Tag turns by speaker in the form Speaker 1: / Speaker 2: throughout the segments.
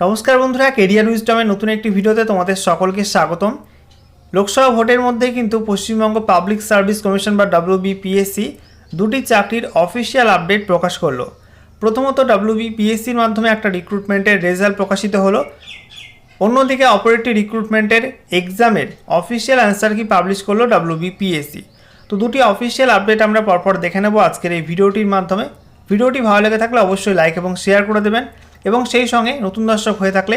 Speaker 1: নমস্কার বন্ধুরা কেরিয়ার উইজডমের নতুন একটি ভিডিওতে তোমাদের সকলকে স্বাগতম। লোকসভা ভোটের মধ্যে কিন্তু পশ্চিমবঙ্গ পাবলিক সার্ভিস কমিশন বা ডাব্লিউবিপিএসসি দুটি চাকরির অফিসিয়াল আপডেট প্রকাশ করল। প্রথমত ডাব্লিউবিপিএসসির মাধ্যমে একটা রিক্রুটমেন্টের রেজাল্ট প্রকাশিত হলো। অন্যদিকে অপারেটিভ রিক্রুটমেন্টের এক্সামের অফিসিয়াল অ্যান্সার কি পাবলিশ করল ডাব্লিউবিপিএসসি তো দুটি অফিসিয়াল আপডেট আমরা পরপর দেখে নেব আজকের এই ভিডিওটির মাধ্যমে। ভিডিওটি ভালো লেগে থাকলে অবশ্যই লাইক এবং শেয়ার করে দেবেন। এবং সেই সঙ্গে নতুন দর্শক হয়ে থাকলে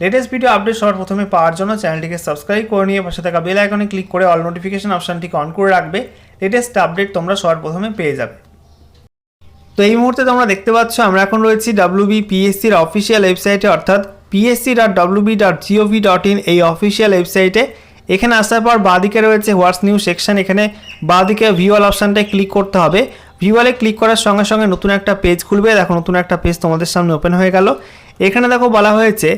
Speaker 1: লেটেস্ট ভিডিও আপডেট সবার প্রথমে পাওয়ার জন্য চ্যানেলটিকে সাবস্ক্রাইব করে নিয়ে পাশে থাকা বেল আইকনে ক্লিক করে অল নোটিফিকেশন অপশানটিকে অন করে রাখবে। লেটেস্ট আপডেট তোমরা সবার প্রথমে পেয়ে যাবে। তো এই মুহূর্তে তোমরা দেখতে পাচ্ছ, আমরা এখন রয়েছি ডাব্লিউবি পিএসসির অফিসিয়াল ওয়েবসাইটে অর্থাৎ PSC dot WB dot GOV dot in এই অফিসিয়াল ওয়েবসাইটে এখানে আসার পর বাঁদিকে রয়েছে হোয়াটস নিউ সেকশন এখানে বাঁদিকে ভিওয়াল অপশানটায় ক্লিক করতে হবে। ভিওয়ালে ক্লিক করার সঙ্গে সঙ্গে নতুন একটা পেজ খুলবে। দেখো, নতুন একটা পেজ তোমাদের সামনে ওপেন হয়ে গেল। এখানে দেখো বলা হয়েছে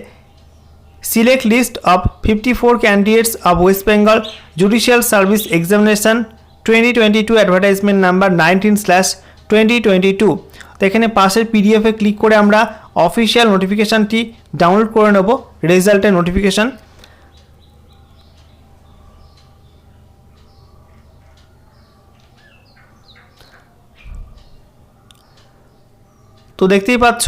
Speaker 1: select list of fifty four candidates of West Bengal judicial service examination twenty twenty two advertisement number nineteen slash twenty twenty two তো এখানে পাশের পিডিএফে ক্লিক করে আমরা অফিসিয়াল নোটিফিকেশানটি ডাউনলোড করে নেব রেজাল্টের নোটিফিকেশান তো দেখতেই পাচ্ছ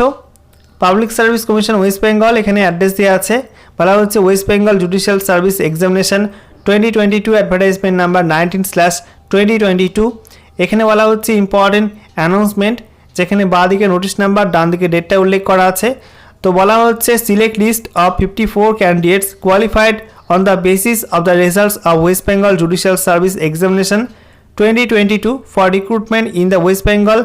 Speaker 1: public service commission West Bengal এখানে অ্যাড্রেস দেওয়া আছে। বলা হচ্ছে West Bengal judicial service examination twenty twenty two advertisement number nineteen slash twenty twenty two এখানে বলা হচ্ছে ইম্পর্টেন্ট অ্যানাউন্সমেন্ট যেখানে বাঁ দিকে নোটিশ নাম্বার ডান দিকে ডেটটা উল্লেখ করা আছে। তো বলা হচ্ছে select list of fifty four candidates qualified on the basis of the results of West Bengal judicial service examination twenty twenty two for recruitment in the West Bengal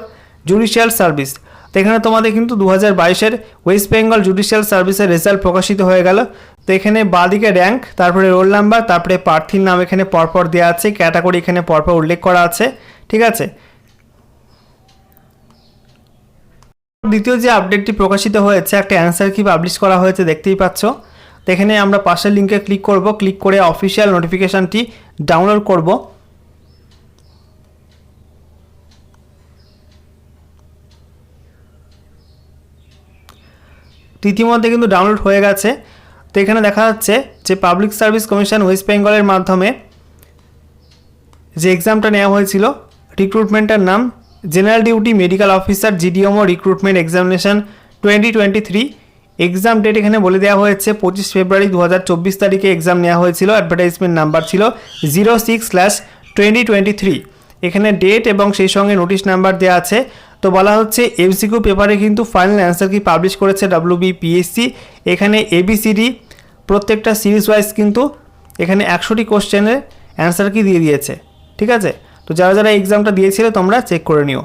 Speaker 1: judicial service তো এখানে তোমাদের কিন্তু দু হাজার বাইশের ওয়েস্ট বেঙ্গল জুডিশিয়াল সার্ভিসের result প্রকাশিত হয়ে গেল। তো এখানে বাঁদিকে র্যাঙ্ক তারপরে রোল নাম্বার তারপরে প্রার্থীর নাম এখানে পরপর দেওয়া আছে ক্যাটাগরি এখানে পরপর উল্লেখ করা আছে, ঠিক আছে? দ্বিতীয় যে আপডেটটি প্রকাশিত হয়েছে, একটা অ্যান্সার কি পাবলিশ করা হয়েছে দেখতেই পাচ্ছ। তো এখানে আমরা পাশের লিঙ্কে ক্লিক করব ক্লিক করে অফিসিয়াল নোটিফিকেশানটি ডাউনলোড করব। ইতিমধ্যে কিন্তু ডাউনলোড হয়ে গেছে। তো এখানে দেখা যাচ্ছে যে পাবলিক সার্ভিস কমিশন ওয়েস্ট বেঙ্গলের মাধ্যমে যে এক্সামটা নেওয়া হয়েছিল রিক্রুটমেন্টের নাম general duty medical officer GDMO recruitment examination twenty twenty three exam date এখানে বলে দেওয়া হয়েছে, পঁচিশ ফেব্রুয়ারি দু হাজার চব্বিশ তারিখে এক্সাম নেওয়া হয়েছিল। অ্যাডভার্টাইজমেন্ট নাম্বার ছিল zero six slash twenty twenty three এখানে ডেট এবং সেই সঙ্গে নোটিশ নাম্বার দেওয়া আছে। তো বলা হচ্ছে এমসিকিউ পেপারে কিন্তু ফাইনাল অ্যান্সার কি পাবলিশ করেছে ডাব্লিউবিপিএসসি এখানে এবিসিডি প্রত্যেকটা সিরিজ ওয়াইজ কিন্তু এখানে একশোটি কোশ্চেনের অ্যান্সার কি দিয়ে দিয়েছে। ঠিক আছে? তো যারা যারা এক্সামটা দিয়েছিলে, তোমরা চেক করে নিও।